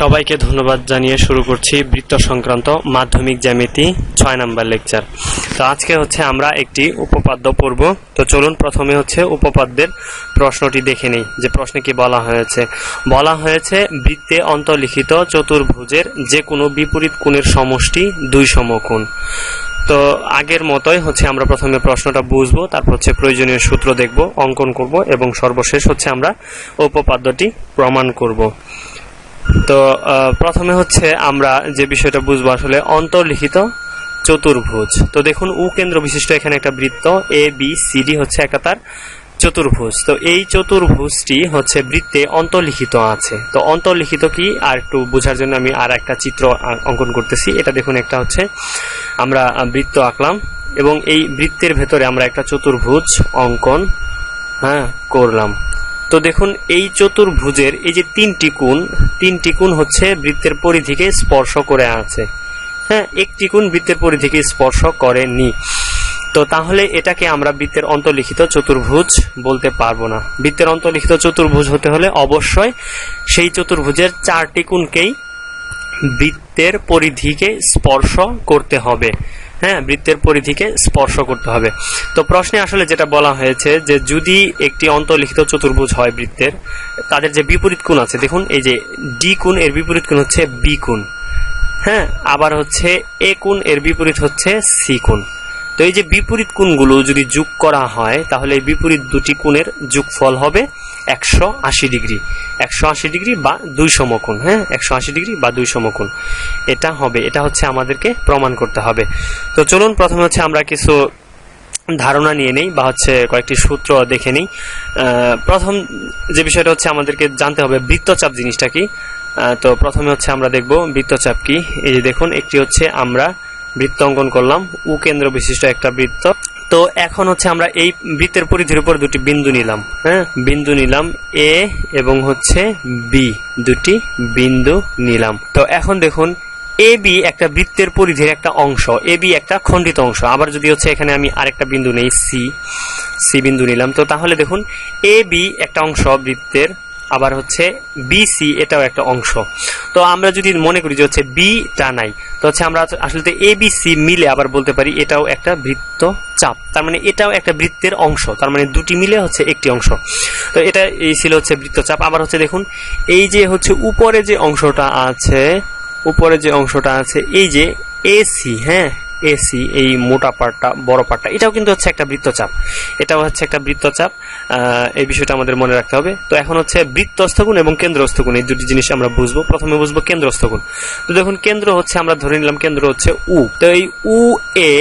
সবাইকে ধন্যবাদ জানিয়ে শুরু করছি বৃত্ত সংক্রান্ত মাধ্যমিক জ্যামিতি ছয় নাম্বার লেকচার। তো আজকে হচ্ছে আমরা একটি উপপাদ্য পড়ব। তো চলুন প্রথমে হচ্ছে উপপাদ্যের প্রশ্নটি দেখে নেই, যে প্রশ্নে কি বলা হয়েছে। বলা হয়েছে, বৃত্তে অন্তর্লিখিত চতুর্ভুজের যে কোনো বিপরীত কোণের সমষ্টি দুই সমকোণ। তো আগের মতোই হচ্ছে আমরা প্রথমে প্রশ্নটা বুঝব, তারপর হচ্ছে প্রয়োজনীয় সূত্র দেখব, অঙ্কন করব, এবং সর্বশেষ হচ্ছে আমরা উপপাদ্যটি প্রমাণ করব। তো প্রথমে হচ্ছে আমরা যে বিষয়টা বুঝব আসলে অন্তর্লিখিত চতুর্ভুজ। তো দেখুন, উ কেন্দ্র বিশিষ্ট এখানে একটা বৃত্ত এ বি সি ডি হচ্ছে একাতার চতুর্ভুজ। তো এই চতুর্ভুজটি হচ্ছে বৃত্তে অন্তর্লিখিত আছে। তো অন্তর্লিখিত কি? আর একটু বোঝার জন্য আমি আর একটা চিত্র অঙ্কন করতেছি। এটা দেখুন, একটা হচ্ছে আমরা বৃত্ত আঁকলাম এবং এই বৃত্তের ভেতরে আমরা একটা চতুর্ভুজ অঙ্কন হ্যাঁ করলাম। তো দেখুন, এই চতুর্ভুজের এই যে তিনটি কোণ তিনটি কোণ হচ্ছে বৃত্তের পরিধিকে স্পর্শ করে আছে। হ্যাঁ একটি কোণ বৃত্তের পরিধিকে স্পর্শ করেনি। তো তাহলে এটাকে আমরা বৃত্তের অন্তর্লিখিত চতুর্ভুজ বলতে পারব না। বৃত্তের অন্তর্লিখিত চতুর্ভুজ হতে হলে অবশ্যই সেই চতুর্ভুজের চারটি কোণকেই বৃত্তের পরিধিকে স্পর্শ করতে হবে। হ্যাঁ বৃত্তের পরিধিকে স্পর্শ করতে হবে। তো প্রশ্নে আসলে যেটা বলা হয়েছে যে যদি একটি অন্তর্লিখিত চতুর্ভুজ হয় বৃত্তের, তাদের যে বিপরীত কোণ আছে, দেখুন, এই যে ডি কোণ এর বিপরীত কোণ হচ্ছে বি কোণ। হ্যাঁ আবার হচ্ছে এ কোণ এর বিপরীত হচ্ছে সি কোণ। তো এই যে বিপরীত কোণগুলো যদি যোগ করা হয়, তাহলে এই বিপরীত দুটি কোণের যোগফল হবে একশো আশি ডিগ্রি। একশো আশি ডিগ্রি বা দুই সমকোণ হ্যাঁ? একশো আশি ডিগ্রি বা দুই সমকোণ এটা হবে, এটা হচ্ছে আমাদেরকে প্রমাণ করতে হবে। তো চলুন, প্রথমে হচ্ছে আমরা কিছু ধারণা নিয়ে নেই বা হচ্ছে কয়েকটি সূত্র দেখে নিই। প্রথম যে বিষয়টা হচ্ছে আমাদেরকে জানতে হবে, বৃত্তচাপ জিনিসটা কি? তো প্রথমে হচ্ছে আমরা দেখব বৃত্তচাপ কি। এই যে দেখুন, একটি হচ্ছে আমরা বৃত্ত অঙ্কন করলাম। উ কেন্দ্র বিশিষ্ট একটা বৃত্ত। তো এখন হচ্ছে আমরা এই বৃত্তের পরিধির উপর দুটি বিন্দু নিলাম হ্যাঁ? বিন্দু নিলাম এ এবং হচ্ছে বি দুটি বিন্দু নিলাম। তো এখন দেখুন এ বি একটা বৃত্তের পরিধির একটা অংশ এ বি একটা খণ্ডিত অংশ। আবার যদি হচ্ছে এখানে আমি আরেকটা বিন্দু নেই সি সি বিন্দু নিলাম। তো তাহলে দেখুন এ বি একটা অংশ বৃত্তের আবার হচ্ছে বিসি এটাও একটা অংশ। তো আমরা যদি মনে করি যে হচ্ছে বি টা নাই, তো হচ্ছে আমরা আসলে এ বি সি মিলে আবার বলতে পারি এটাও একটা বৃত্ত চাপ। তার মানে এটাও একটা বৃত্তের অংশ, তার মানে দুটি মিলে হচ্ছে একটি অংশ। তো এটা এই ছিল হচ্ছে বৃত্তচাপ আবার হচ্ছে দেখুন, এই যে হচ্ছে উপরে যে অংশটা আছে, উপরে যে অংশটা আছে, এই যে এসি হ্যাঁ? এসি এই মোটা পার্টটা বড় পার্টটা এটাও কিন্তু হচ্ছে একটা বৃত্তচাপ। এটাও হচ্ছে একটা বৃত্তচাপ এই বিষয়টা আমাদের মনে রাখতে হবে। তো এখন হচ্ছে বৃত্তস্থগুণ এবং কেন্দ্রস্থগুণ এই দুটি জিনিস আমরা বুঝব। প্রথমে বুঝব কেন্দ্রস্থ কোণ। তো দেখুন, কেন্দ্র হচ্ছে, আমরা ধরে নিলাম কেন্দ্র হচ্ছে উ তো এই উ এ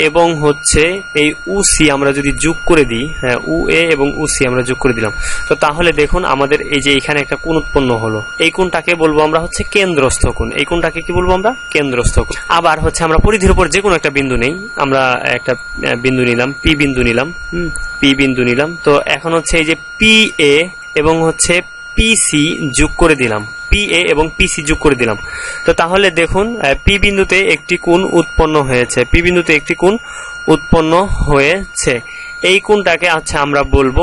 এবং হচ্ছে এই উ, সি আমরা যদি যোগ করে দিই হ্যাঁ উ, এ এবং সি আমরা যোগ করে দিলাম। তো তাহলে দেখুন আমাদের এই যে এখানে একটা কোণ উৎপন্ন হলো। এই কোণটাকে বলব আমরা হচ্ছে কেন্দ্রস্থ কোণ। এই কোণটাকে কি বলব আমরা? কেন্দ্রস্থ কোণ। আবার হচ্ছে আমরা পরিধির উপর যে কোনো একটা বিন্দু নেই। আমরা একটা বিন্দু নিলাম, পি বিন্দু নিলাম, হুম, পি বিন্দু নিলাম। তো এখন হচ্ছে এই যে পি, এ এবং হচ্ছে পিসি যোগ করে দিলাম। পি এ এবং পিসি যোগ করে দিলাম। তো তাহলে দেখুন পি বিন্দুতে একটি কোণ উৎপন্ন হয়েছে। পি বিন্দুতে একটি কোণ উৎপন্ন হয়েছে। এই কোণটাকে আচ্ছা আমরা বলব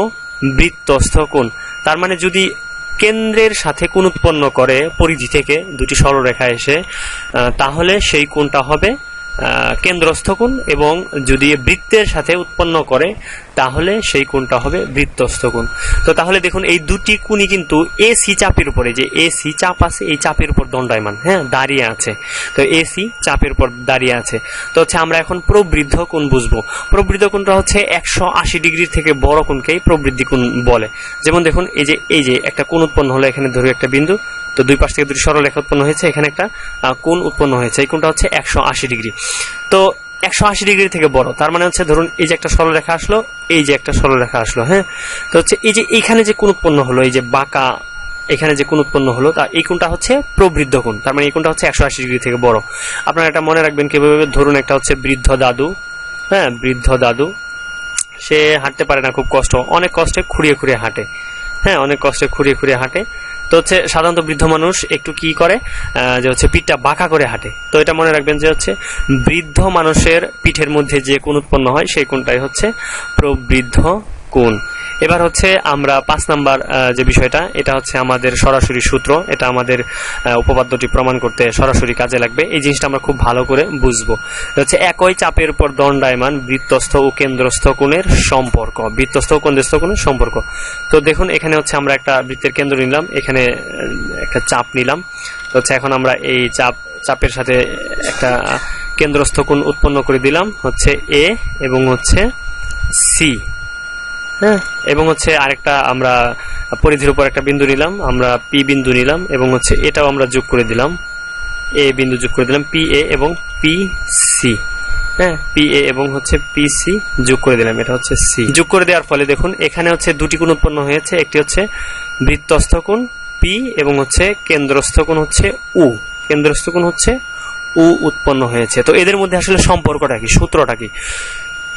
বৃত্তস্থ কোণ। তার মানে যদি কেন্দ্রের সাথে কোণ উৎপন্ন করে পরিধি থেকে দুটি সরলরেখা এসে তাহলে সেই কোণটা হবে কেন্দ্রস্থ কোণ এবং যদি বৃত্তের সাথে উৎপন্ন করে, তাহলে সেই কোণটা হবে বৃত্তস্থ কোণ। তো তাহলে দেখুন, এই দুটি কোণই কিন্তু এসি চাপের উপরে, যে এসি চাপ আছে, এই চাপের উপর দণ্ডায়মান হ্যাঁ দাঁড়িয়ে আছে। তো এসি চাপের উপর দাঁড়িয়ে আছে। তো হচ্ছে আমরা এখন প্রবৃদ্ধ কোণ বুঝব। প্রবৃদ্ধ কোণটা হচ্ছে একশো আশি ডিগ্রির থেকে বড় কোণকেই প্রবৃদ্ধি কোণ বলে। যেমন দেখুন, এই যে এই যে একটা কোণ উৎপন্ন হলো এখানে ধরো একটা বিন্দু। তো দুই পাশ থেকে দুটি সরলরেখা উৎপন্ন হয়েছে। এখানে একটা কোণ উৎপন্ন হয়েছে। এই কোণটা হচ্ছে একশো আশি ডিগ্রি। তো একশো আশি ডিগ্রি থেকে বড়। তার মানে হচ্ছে, ধরুন, এই যে একটা সরলরেখা আসলো, এই যে একটা সরলরেখা আসলো হ্যাঁ? তো হচ্ছে, এই যে এইখানে যে কোন উৎপন্ন হলো, এই যে বাঁকা, এখানে যে কোন উৎপন্ন হলো, তা এই কোনটা হচ্ছে প্রবৃদ্ধ কোণ। তার মানে এই কোনটা হচ্ছে একশো আশি ডিগ্রি থেকে বড়। আপনারা এটা মনে রাখবেন কীভাবে ধরুন, একটা হচ্ছে বৃদ্ধ দাদু হ্যাঁ? বৃদ্ধ দাদু। সে হাঁটতে পারে না, খুব কষ্ট। অনেক কষ্টে খুঁড়িয়ে খুঁড়িয়ে হাঁটে হ্যাঁ? অনেক কষ্টে খুঁড়িয়ে খুঁড়িয়ে হাঁটে। তো হচ্ছে সাধারণত বৃদ্ধ মানুষ একটু কি করে? যে হচ্ছে পিঠটা বাঁকা করে হাঁটে। তো এটা মনে রাখবেন যে হচ্ছে বৃদ্ধ মানুষের পিঠের মধ্যে যে কোন উৎপন্ন হয়, সেই কোনটাই হচ্ছে প্রবৃদ্ধ কোণ। এবার হচ্ছে আমরা পাঁচ নাম্বার যে বিষয়টা, এটা হচ্ছে আমাদের সরাসরি সূত্র। এটা আমাদের উপপাদ্যটি প্রমাণ করতে সরাসরি কাজে লাগবে। এই জিনিসটা আমরা খুব ভালো করে বুঝব। হচ্ছে একই চাপের উপর দণ্ডায়মান বৃত্তস্থ ও কেন্দ্রস্থ কোণের সম্পর্ক। বৃত্তস্থ ও কেন্দ্রস্থ কোণের সম্পর্ক। তো দেখুন, এখানে হচ্ছে আমরা একটা বৃত্তের কেন্দ্র নিলাম। এখানে একটা চাপ নিলাম। তো হচ্ছে এখন আমরা এই চাপ, চাপের সাথে একটা কেন্দ্রস্থ কোণ উৎপন্ন করে দিলাম। হচ্ছে এ এবং হচ্ছে সি হ্যাঁ। এবং হচ্ছে আরেকটা আমরা পরিধির উপর একটা বিন্দু নিলাম আমরা পি বিন্দু নিলাম এবং হচ্ছে এটাও আমরা যোগ করে দিলাম। এ বিন্দু যোগ করে দিলাম পি এ এবং পি সি হ্যাঁ। পি এ এবং হচ্ছে পি সি যোগ করে দিলাম এটা হচ্ছে সি যোগ করে দেওয়ার ফলে দেখুন এখানে হচ্ছে দুটি কোণ উৎপন্ন হয়েছে একটি হচ্ছে বৃত্তস্থ কোণ পি এবং হচ্ছে কেন্দ্রস্থ কোণ হচ্ছে উ কেন্দ্রস্থ কোণ হচ্ছে উ উৎপন্ন হয়েছে। তো এদের মধ্যে আসলে সম্পর্কটা কি সূত্রটা কি?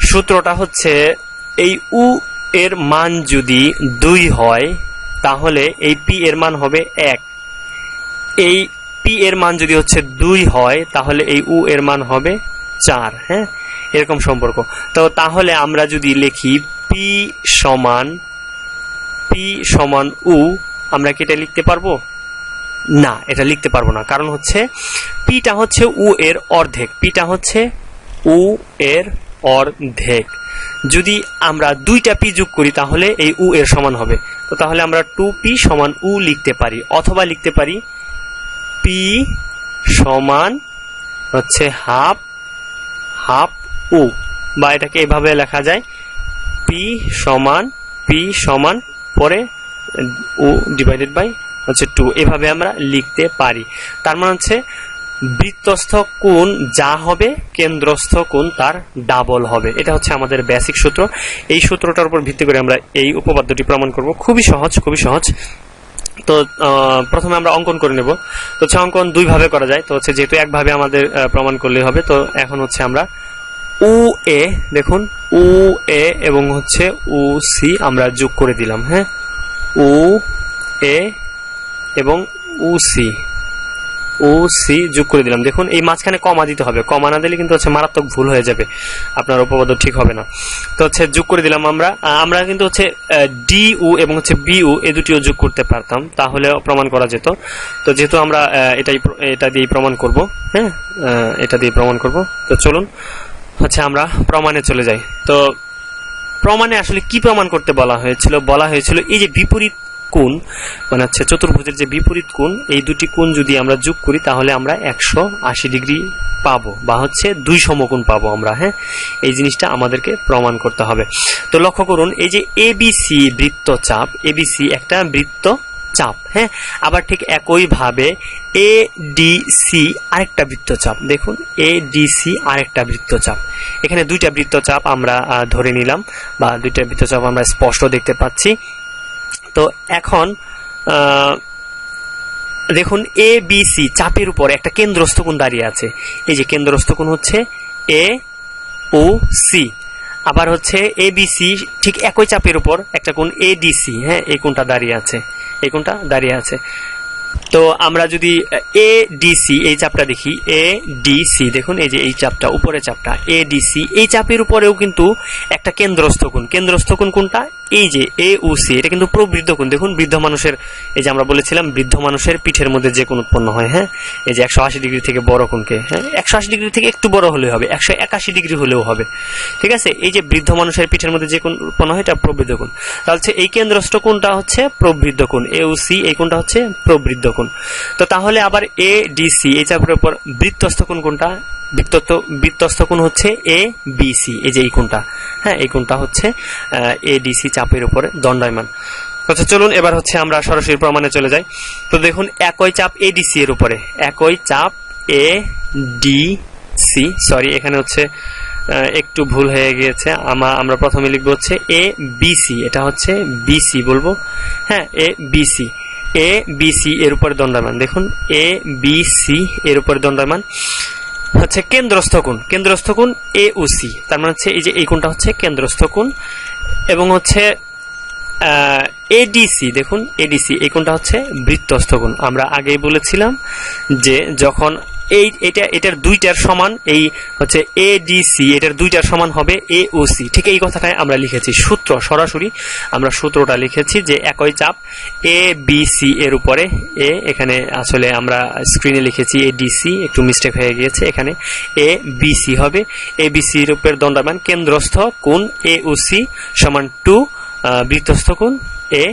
সূত্রটা হচ্ছে এই উ এর মান যদি দুই হয়, তাহলে এই পি এর মান হবে এক। এই পি এর মান যদি হচ্ছে দুই হয়, তাহলে এই উ এর মান হবে চার হ্যাঁ? এরকম সম্পর্ক। তো তাহলে আমরা যদি লিখি পি সমান পি সমান উ, আমরা কি এটা লিখতে পারব? না, এটা লিখতে পারব না। কারণ হচ্ছে পিটা হচ্ছে উ এর অর্ধেক, পিটা হচ্ছে উ এর অর্ধেক। যদি আমরা দুইটা পি যোগ করি, তাহলে এই উ এর সমান হবে। তো তাহলে আমরা টু পি সমান উ লিখতে পারি, অথবা লিখতে পারি পি সমান হচ্ছে হাফ হাফ উ। বা এটাকে এভাবে লেখা যায়, পি সমান পি সমান, পরে উ ডিভাইডেড বাই হচ্ছে টু। এভাবে আমরা লিখতে পারি। তার মানে হচ্ছে বৃত্তস্থ কোণ যা হবে, কেন্দ্রস্থ কোণ তার ডাবল হবে। এটা হচ্ছে আমাদের বেসিক সূত্র। এই সূত্রটার উপর ভিত্তি করে আমরা এই উপপাদ্যটি প্রমাণ করব। খুবই সহজ খুবই সহজ। তো প্রথমে আমরা অঙ্কন করে নেব। তো হচ্ছে অঙ্কন দুই ভাবে করা যায়। তো হচ্ছে যেহেতু একভাবে আমাদের প্রমাণ করলেই হবে, তো এখন হচ্ছে আমরা উ এ দেখুন উ এ এবং হচ্ছে উ সি আমরা যোগ করে দিলাম হ্যাঁ? উ এ এবং উ সি ও, সি যোগ করে দিলাম। দেখুন, এই মাঝখানে কমা দিতে হবে। কমা না দিলে কিন্তু হচ্ছে মারাত্মক ভুল হয়ে যাবে। আপনার উপপাদ্য ঠিক হবে না। তো হচ্ছে যোগ করে দিলাম আমরা। আমরা কিন্তু হচ্ছে ডি, উ এবং হচ্ছে বি, উ এ দুটিও যোগ করতে পারতাম। তাহলে প্রমাণ করা যেত। তো যেহেতু আমরা এটাই এটা দিয়ে প্রমাণ করব হ্যাঁ? এটা দিয়ে প্রমাণ করব। তো চলুন, হচ্ছে আমরা প্রমাণে চলে যাই। তো প্রমাণে আসলে কি প্রমাণ করতে বলা হয়েছিল? বলা হয়েছিল এই যে বিপরীত কোণ মানে হচ্ছে চতুর্ভুজের যে বিপরীত কোণ, এই দুটি কোণ যদি আমরা যোগ করি, তাহলে আমরা একশো আশি ডিগ্রি পাবো, বা হচ্ছে দুই সমকোণ পাবো আমরা হ্যাঁ? এই জিনিসটা আমাদেরকে প্রমাণ করতে হবে। তো লক্ষ্য করুন, এই যে এবিসি বৃত্তচাপ এবিসি একটা বৃত্ত চাপ হ্যাঁ? আবার ঠিক একইভাবে এ ডি সি আরেকটা বৃত্তচাপ, দেখুন, এ ডি সি আরেকটা বৃত্তচাপ। এখানে দুইটা বৃত্তচাপ আমরা ধরে নিলাম, বা দুইটা বৃত্তচাপ আমরা স্পষ্ট দেখতে পাচ্ছি। তো এখন দেখুন এ বি সি চাপের উপর একটা কেন্দ্রস্থ কোণ দাঁড়িয়ে আছে। এই যে কেন্দ্রস্থ কোণ হচ্ছে এ ও সি আবার হচ্ছে এ বি সি ঠিক একই চাপের উপর একটা কোণ এ ডি সি হ্যাঁ এই কোণটা দাঁড়িয়ে আছে। এই কোণটা দাঁড়িয়ে আছে। তো আমরা যদি, এ ডিসি এই চাপটা দেখি, এ ডিসি দেখুন, এই যে এই চাপটা, উপরে চাপটা, এ ডিসি এই চাপের উপরেও কিন্তু একটা কেন্দ্রস্থ কোণ। কেন্দ্রস্থ কোণ কোনটা? এই যে, এ ও সি, এটা কিন্তু প্রবৃদ্ধ কোণ। দেখুন, বৃদ্ধ মানুষের, এই যে আমরা বলেছিলাম, বৃদ্ধ মানুষের পিঠের মধ্যে যে কোণ উৎপন্ন হয় হ্যাঁ? এই যে একশো আশি ডিগ্রি থেকে বড় কোণকে হ্যাঁ? একশো আশি ডিগ্রি থেকে একটু বড় হলেও হবে, একশো একাশি ডিগ্রি হলেও হবে। ঠিক আছে? এই যে বৃদ্ধ মানুষের পিঠের মধ্যে যে কোণ উৎপন্ন হয়, এটা প্রবৃদ্ধ কোণ। তাহলে এই কেন্দ্রস্থ কোণটা হচ্ছে প্রবৃদ্ধ কোণ। এ ও সি, এই কোণটা হচ্ছে প্রবৃদ্ধ কোণ তো তাহলে আবার এ ডি সি এই চাপের উপর বৃত্তস্থ কোণ কোনটা? বৃত্তস্থ বৃত্তস্থ কোণ হচ্ছে এ বি সি এই যে এই কোণটা। হ্যাঁ এই কোণটা হচ্ছে এ ডি সি চাপের উপরে দণ্ডায়মান। আচ্ছা চলুন, এবার হচ্ছে আমরা সরাসরি প্রমাণে চলে যাই। তো দেখুন, একই চাপ এ ডি সি এর উপরে। একই চাপ এ ডি সি সরি এখানে হচ্ছে একটু ভুল হয়ে গিয়েছে। আমা, আমরা প্রথমে লিখব হচ্ছে এ বিসি এটা হচ্ছে বিসি বলব। হ্যাঁ A BC A B C এর উপরে দণ্ডায়মান। দেখুন এ বি সি এর উপরে দণ্ডায়মান। হচ্ছে কেন্দ্রস্থ কোণ। কেন্দ্রস্থ কোণ এ ও সি তার মানে হচ্ছে এই যে এই কোণটা হচ্ছে কেন্দ্রস্থ কোণ। এবং হচ্ছে এডিসি দেখুন এডিসি এই কোণটা হচ্ছে বৃত্তস্থ কোণ। আমরা আগেই বলেছিলাম যে যখন এই এটা, এটার দুইটার সমান এই হচ্ছে এ ডি সি এটার দুইটার সমান হবে এ ও সি ঠিক এই কথাটাই আমরা লিখেছি। সূত্র, সরাসরি আমরা সূত্রটা লিখেছি যে একই চাপ এ বি সি এর উপরে। এ এখানে আসলে আমরা স্ক্রিনে লিখেছি এ ডি সি একটু মিস্টেক হয়ে গিয়েছে। এখানে এ বি সি হবে। এ বি সি রূপের দণ্ডায়মান কেন্দ্রস্থ কোণ এ ও সি সমান টু বৃত্তস্থ কোণ এ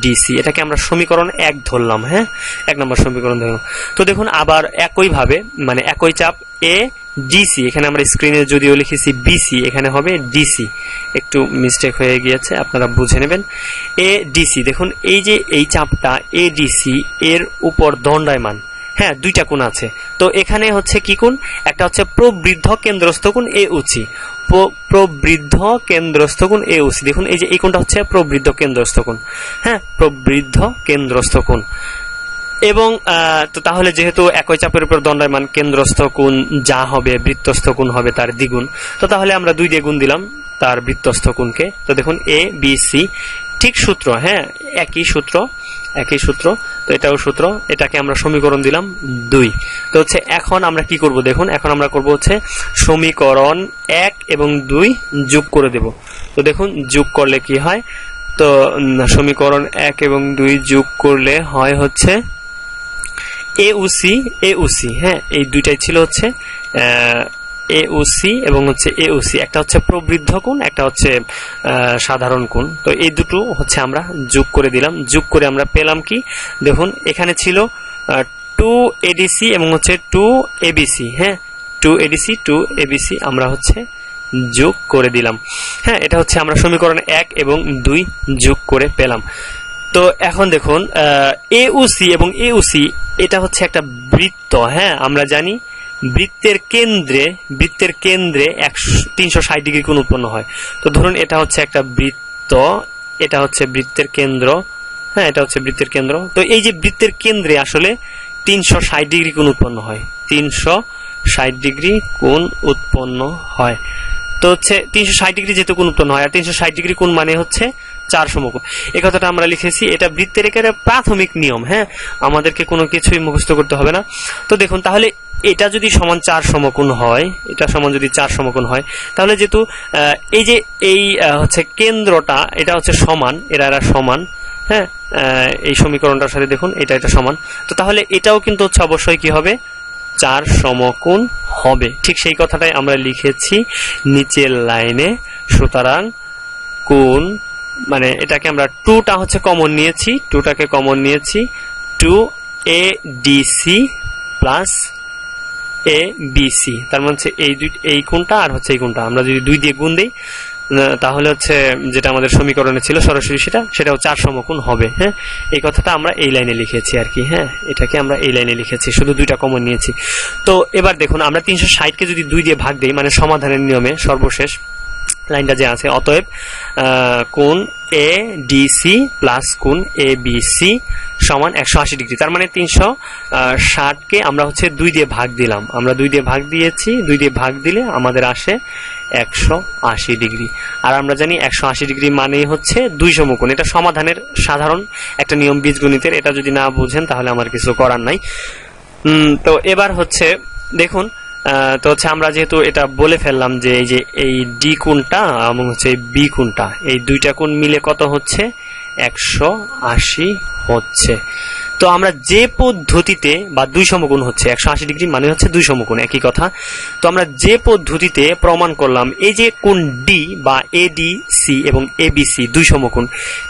ডিসি এটাকে আমরা সমীকরণ এক ধরলাম হ্যাঁ? এক নম্বর সমীকরণ ধরলাম। তো দেখুন, আবার একইভাবে মানে একই চাপ এ ডিসি এখানে আমরা স্ক্রিনে যদিও লিখেছি বিসি এখানে হবে ডিসি একটু মিস্টেক হয়ে গিয়েছে, আপনারা বুঝে নেবেন। এ ডিসি দেখুন, এই যে এই চাপটা এ ডিসি এর উপর দণ্ডায়মান হ্যাঁ দুইটা কোণ আছে। তো এখানে হচ্ছে কি কোণ? একটা হচ্ছে প্রবৃদ্ধ কেন্দ্রস্থ কোণ এ উচি। প্র- প্রবৃদ্ধ কেন্দ্রস্থ কোণ এ উচি। দেখুন, এই যে এই কোণটা হচ্ছে প্রবৃদ্ধ কেন্দ্রস্থ কোণ। হ্যাঁ প্রবৃদ্ধ কেন্দ্রস্থ কোণ। এবং তো তাহলে যেহেতু একই চাপের উপর দণ্ডায়মান কেন্দ্রস্থ কোণ যা হবে, বৃত্তস্থ কোণ হবে তার দ্বিগুণ, তো তাহলে আমরা দুই দিয়ে গুণ দিলাম তার বৃত্তস্থ কোণকে। তো দেখুন এ বি সি ঠিক সূত্র হ্যাঁ একই সূত্র। একই সূত্র, তো এটাও সূত্র, এটাকে আমরা সমীকরণ দিলাম দুই। তো হচ্ছে এখন আমরা কি করব দেখুন, এখন আমরা করব হচ্ছে সমীকরণ এক এবং দুই যোগ করে দেব। তো দেখুন, যোগ করলে কি হয়? তো সমীকরণ এক এবং দুই যোগ করলে হয় হচ্ছে এ উসি এ উসি হ্যাঁ? এই দুইটাই ছিল হচ্ছে এ সি এবং হচ্ছে এ সি একটা হচ্ছে প্রবৃদ্ধ কোণ, একটা হচ্ছে সাধারণ কোণ। তো এই দুটো হচ্ছে আমরা যোগ করে দিলাম। যোগ করে আমরা পেলাম কি? দেখুন, এখানে ছিল টু এডিসি এবং হচ্ছে টু এবিসি হ্যাঁ টু এডিসি টু এবিসি আমরা হচ্ছে যোগ করে দিলাম। হ্যাঁ এটা হচ্ছে আমরা সমীকরণ এক এবং দুই যোগ করে পেলাম। তো এখন দেখুন এউসি এবং এউসি এটা হচ্ছে একটা বৃত্ত। হ্যাঁ আমরা জানি বৃত্তের কেন্দ্রে বৃত্তের কেন্দ্রে একশো, তিনশো ষাট ডিগ্রি কোণ উৎপন্ন হয়। তো ধরুন এটা হচ্ছে একটা বৃত্ত, এটা হচ্ছে বৃত্তের কেন্দ্র হ্যাঁ এটা হচ্ছে বৃত্তের কেন্দ্র। তো এই যে বৃত্তের কেন্দ্রে আসলে তিনশো ষাট ডিগ্রি কোণ উৎপন্ন হয়। তিনশো ষাট ডিগ্রি কোণ উৎপন্ন হয়। তো হচ্ছে তিনশো ষাট ডিগ্রি যেহেতু কোণ উৎপন্ন হয়, আর তিনশো ষাট ডিগ্রি কোণ মানে হচ্ছে চার সমকোণ। এই কথাটা আমরা লিখেছি, এটা বৃত্তের একেবারে প্রাথমিক নিয়ম হ্যাঁ? আমাদেরকে কোনো কিছুই মুখস্থ করতে হবে না। তো দেখুন, তাহলে এটা যদি সমান চার সমকোণ হয়, এটা সমান যদি চার সমকোণ হয়, তাহলে যেহেতু এই যে এই হচ্ছে কেন্দ্রটা, এটা হচ্ছে সমান, এরা এরা সমান হ্যাঁ এই সমীকরণটার সাথে দেখুন, এটা এটা সমান, তো তাহলে এটাও কিন্তু হচ্ছে অবশ্যই কি হবে? চার সমকোণ হবে। ঠিক সেই কথাটাই আমরা লিখেছি নিচের লাইনে, সুতরাং কোন মানে এটাকে আমরা টুটা হচ্ছে কমন নিয়েছি, টুটাকে কমন নিয়েছি, two A DC plus A BC তার মানে হচ্ছে এই দুই এই কোণটা আর হচ্ছে এই কোণটা। আমরা যদি দুই দিয়ে গুণ দিই তাহলে হচ্ছে যেটা আমাদের সমীকরণে ছিল সরাসরি সেটা সেটাও চার সমকোণ হবে হ্যাঁ? এই কথাটা আমরা এই লাইনে লিখেছি আর কি হ্যাঁ? এটাকে আমরা এই লাইনে লিখেছি, শুধু দুইটা কমন নিয়েছি। তো এবার দেখুন, আমরা তিনশো ষাটকে যদি দুই দিয়ে ভাগ দিই মানে সমাধানের নিয়মে সর্বশেষ লাইনটা যে আছে, অতএব কোন এ ডিসি প্লাস কোন এ বিসি সমান একশো আশি ডিগ্রি। তার মানে তিনশো ষাটকে আমরা হচ্ছে দুই দিয়ে ভাগ দিলাম। আমরা দুই দিয়ে ভাগ দিয়েছি, দুই দিয়ে ভাগ দিলে আমাদের আসে একশো আশি ডিগ্রি। আর আমরা জানি একশো আশি ডিগ্রি মানেই হচ্ছে দুই সমকোণ এটা সমাধানের সাধারণ একটা নিয়ম বীজগণিতের। এটা যদি না বুঝেন তাহলে আমার কিছু করার নাই। তো এবার হচ্ছে দেখুন তো হচ্ছে আমরা যেহেতু এটা বলে ফেললাম যে এই যে এই ডি কোণটা এবং হচ্ছে বি কোণটা, এই দুইটা কোণ মিলে কত হচ্ছে? একশো আশি হচ্ছে। তো আমরা যে পদ্ধতিতে, বা দুই সমকোণ হচ্ছে, একশো আশি ডিগ্রি মানে হচ্ছে দুই সমকোণ একই কথা। তো আমরা যে পদ্ধতিতে প্রমাণ করলাম, এই যে কোণ ডি বা এডি সি এবং এবিসি দুই সমকোণ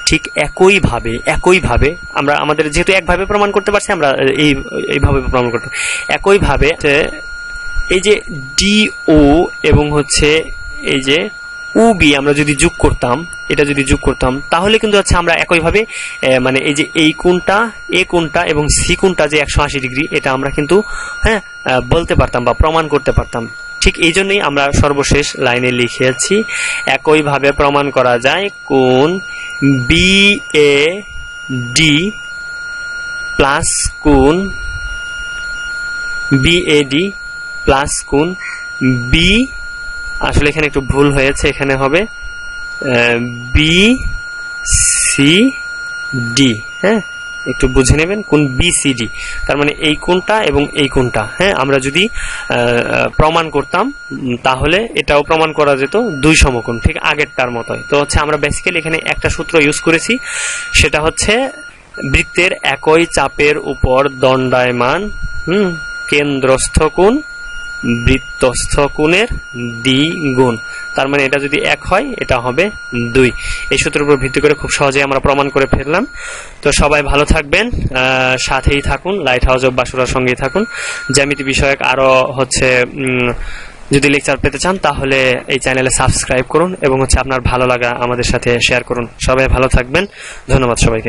ঠিক একইভাবে একইভাবে আমরা আমাদের যেহেতু একভাবে প্রমাণ করতে পারছি, আমরা এই, এইভাবে প্রমাণ করতে একইভাবে এই যে ডিও এবং হচ্ছে এই যে উবি আমরা যদি যোগ করতাম, এটা যদি যোগ করতাম, তাহলে কিন্তু হচ্ছে আমরা একইভাবে মানে এই যে এই কোণটা, এ কোণটা এবং সি কোণটা যে একশো আশি ডিগ্রি, এটা আমরা কিন্তু হ্যাঁ বলতে পারতাম বা প্রমাণ করতে পারতাম। ঠিক এই জন্যই আমরা সর্বশেষ লাইনে লিখেছি একইভাবে প্রমাণ করা যায়, কোণ বি এ ডি প্লাস কোণ বিএডি প্লাস কোণ বি আসলে এখানে একটু ভুল হয়েছে, এখানে হবে বি সি ডি হ্যাঁ? একটু বুঝে নেবেন কোন বিসিডি তার মানে এই কোনটা এবং এই কোনটা হ্যাঁ? আমরা যদি প্রমাণ করতাম তাহলে এটাও প্রমাণ করা যেত দুই সমকোণ, ঠিক আগেরটার মতোই। তো হচ্ছে আমরা বেসিক্যালি এখানে একটা সূত্র ইউজ করেছি, সেটা হচ্ছে বৃত্তের একই চাপের উপর দণ্ডায়মান, হুম, কেন্দ্রস্থ কোণ বৃত্তস্থ কোণের দ্বিগুণ। তার মানে এটা যদি এক হয়, এটা হবে দুই। এই সূত্রের উপর ভিত্তি করে খুব সহজেই আমরা প্রমাণ করে ফেললাম। তো সবাই ভালো থাকবেন সাথেই থাকুন লাইট হাউস অফ বাসুরার সঙ্গেই থাকুন। জ্যামিতি বিষয়ক আরও হচ্ছে যদি লেকচার পেতে চান, তাহলে এই চ্যানেলে সাবস্ক্রাইব করুন এবং হচ্ছে আপনার ভালো লাগা আমাদের সাথে শেয়ার করুন। সবাই ভালো থাকবেন, ধন্যবাদ সবাইকে।